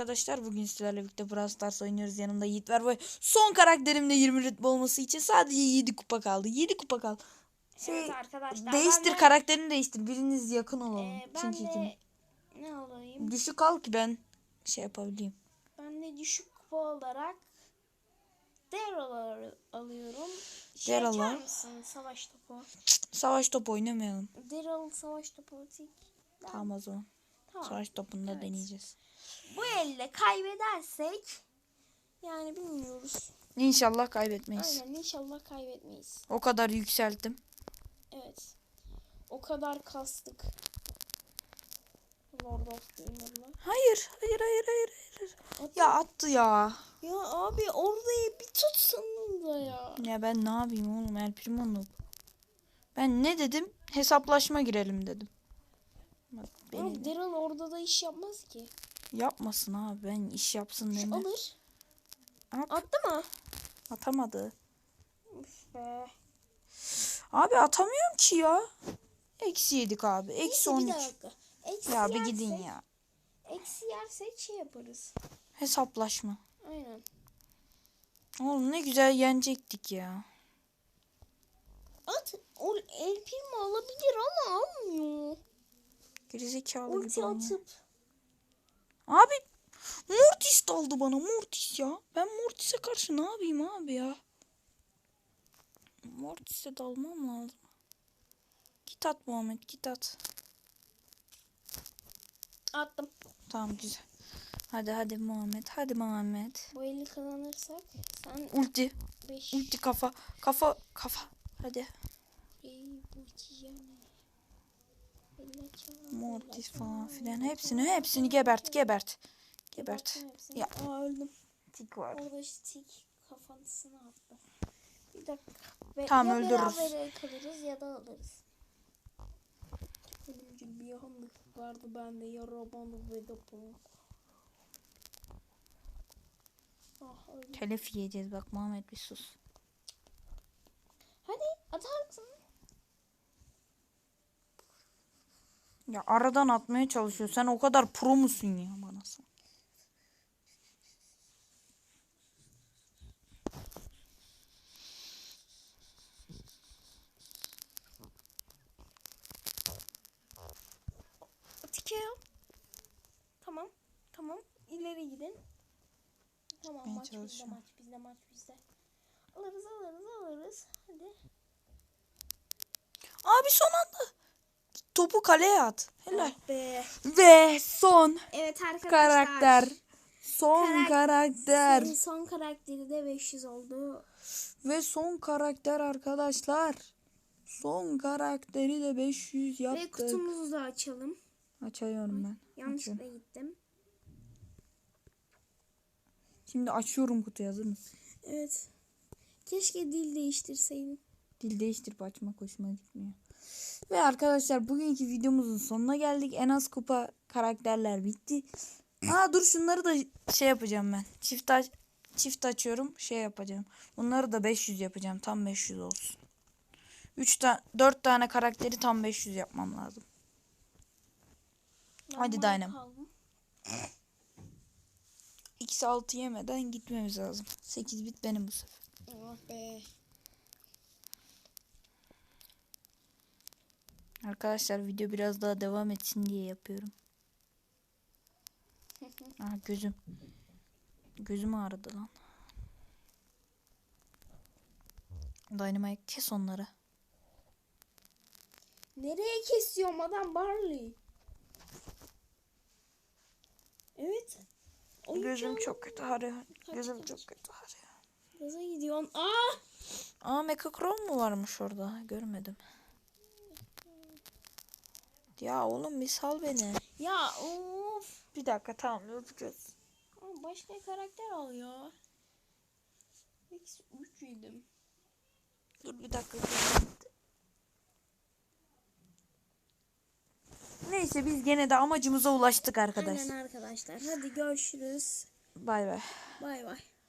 Arkadaşlar bugün sizlerle birlikte Brawl Stars oynuyoruz. Yanımda Yiğit var ve son karakterimde 20 rütbe olması için sadece 7 kupa kaldı. 7 kupa kaldı. Şey, Evet arkadaşlar. değiştir de, karakterini değiştir. Biriniz yakın olalım. e, ben Çünkü de kim? ne alayım? Düşük al ki ben şey yapabileyim. Ben de düşük kupa olarak Daryl'ı alıyorum. Şey Daryl açar mısın savaş topu? Savaş topu oynamayalım. Daryl savaş topu tik. Tamam o zaman. Tamam. Savaş topunda Evet. deneyeceğiz. Bu elle kaybedersek yani bilmiyoruz. İnşallah kaybetmeyiz. Aynen inşallah kaybetmeyiz. O kadar yükselttim. Evet. O kadar kastık. Lord of Gamer'la. Hayır, hayır, hayır, hayır, hayır. At- Ya attı ya. Ya abi orayı bir tutsanız da ya. Ya ben ne yapayım oğlum El Primo noob. Ben ne dedim? Hesaplaşma girelim dedim. Abi Daryl orada da iş yapmaz ki. yapmasın abi ben iş yapsın deme. alır. At, Attı mı? atamadı. Üf be. Abi atamıyorum ki ya. Eksi yedik abi. Eksi Neyse, 13. bir dakika. Eksi Ya bir gidin ya. Eksi yersek şey yaparız. Hesaplaşma. Aynen. Oğlum ne güzel yenecektik ya. At. O el mi alabilir ama almıyor. Gerizekalı Ulti gibi oynuyor. atıp. Abi Mortis daldı bana Mortis ya. Ben Mortis'e karşı ne yapayım abi ya? Mortis'e dalmam lazım. Git at Muhammed git at. Attım. Tamam güzel. Hadi hadi Muhammed hadi Muhammed. Bu eli kazanırsak sen Ulti 5 ulti kafa kafa kafa. Hadi Mortis falan filan hepsini hepsini gebert gebert. Gebert. Ya. Aa öldüm. Tik var. Orada işte tik kafasına attı. Bir dakika. Tamam, ya öldürürüz. berabere kalırız ya da alırız. Ölümcül bir yanlık vardı bende. Yarabanı ve dopamı. Ah. Telef yiyeceğiz bak Muhammed bir sus. Hadi atar mısın? Ya aradan atmaya çalışıyor. Sen o kadar pro musun ya bana sen? Yap. Tamam. Tamam. İleri gidin. Tamam Ben maç bizde maç bizde maç bizde. Alırız alırız alırız. Hadi. Abi son anda. Topu kaleye at. Helal. Ah be. Ve son Evet arkadaşlar. karakter. Son Karak- karakter. Senin son karakteri de 500 oldu. Ve son karakter arkadaşlar. Son karakteri de 500 Ve yaptık. kutumuzu da açalım. Açıyorum ben. Yanlışlıkla Açıyorum. gittim. Şimdi açıyorum kutuyu hazır mısın? Evet. Keşke dil değiştirseydin. Dil değiştirip açmak hoşuma gitmiyor. Ve arkadaşlar bugünkü videomuzun sonuna geldik. En az kupa karakterler bitti. Aa dur şunları da şey yapacağım ben. Çift aç çift açıyorum. Şey yapacağım. Bunları da 500 yapacağım. Tam 500 olsun. 3 ta 4 tane karakteri tam 500 yapmam lazım. Hadi Normal Dynam. kaldım. X 6 yemeden gitmemiz lazım. 8 bit benim bu sefer. Ah be. Arkadaşlar video biraz daha devam etsin diye yapıyorum. Aa, gözüm. Gözüm ağrıdı lan. Dynamite kes onları. Nereye kesiyorum adam Barley? Evet. Oyun Gözüm çok kötü ağrıyor. Gözüm kaç? çok kötü ağrıyor. Gaza gidiyorsun. Aa! Aa Mekakron mu varmış orada? Görmedim. Ya oğlum bir sal beni. Ya of. Bir dakika tamam yapacağız. Aa, Başka karakter al ya. X 3 yedim. Dur bir dakika. Neyse biz gene de amacımıza ulaştık arkadaş. Aynen arkadaşlar. Hadi görüşürüz. Bay bay. Bay bay.